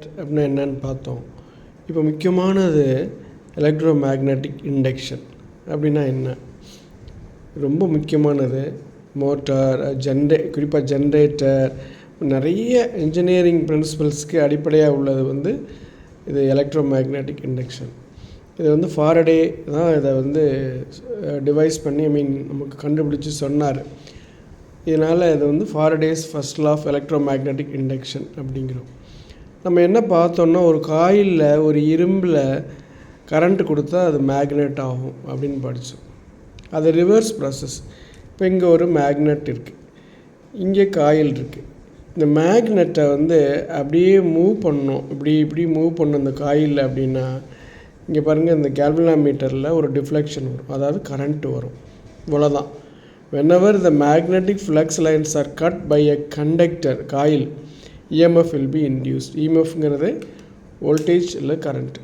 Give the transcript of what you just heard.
அப்படின்னா என்னன்னு பார்த்தோம். இப்போ முக்கியமானது எலக்ட்ரோ மேக்னட்டிக் இண்டக்ஷன் அப்படின்னா என்ன? ரொம்ப முக்கியமானது மோட்டார் ஜென்ரே குறிப்பாக ஜென்ரேட்டர் நிறைய இன்ஜினியரிங் பிரின்சிபல்ஸ்க்கு அடிப்படையாக உள்ளது வந்து இது எலக்ட்ரோ மேக்னட்டிக் இண்டக்ஷன் இது வந்து ஃபாரடே தான் இதை வந்து டிவைஸ் பண்ணி ஐ மீன் நமக்கு கண்டுபிடிச்சி சொன்னார். இதனால் இது வந்து Faraday's first law of electromagnetic induction அப்படிங்கிறோம். நம்ம என்ன பார்த்தோன்னா ஒரு காயிலில் ஒரு இரும்பில் கரண்ட் கொடுத்தா அது மேக்னெட் ஆகும் அப்படின்னு படித்தோம் அது ரிவர்ஸ் ப்ராசஸ் இப்போ இங்கே ஒரு மேக்னெட் இருக்குது இங்கே காயில் இருக்குது இந்த மேக்னெட்டை வந்து அப்படியே மூவ் பண்ணோம் இப்படி இப்படி மூவ் பண்ணணும் இந்த காயில் அப்படின்னா இங்கே பாருங்கள் இந்த கேல்வனாமீட்டரில் ஒரு டிஃப்ளெக்ஷன் வரும். அதாவது கரண்ட்டு வரும். இவ்வளோதான் whenever the magnetic flux lines are cut by a conductor coil EMF will be induced இஎம்எஃப்ங்கிறது voltage இல்லை கரண்ட்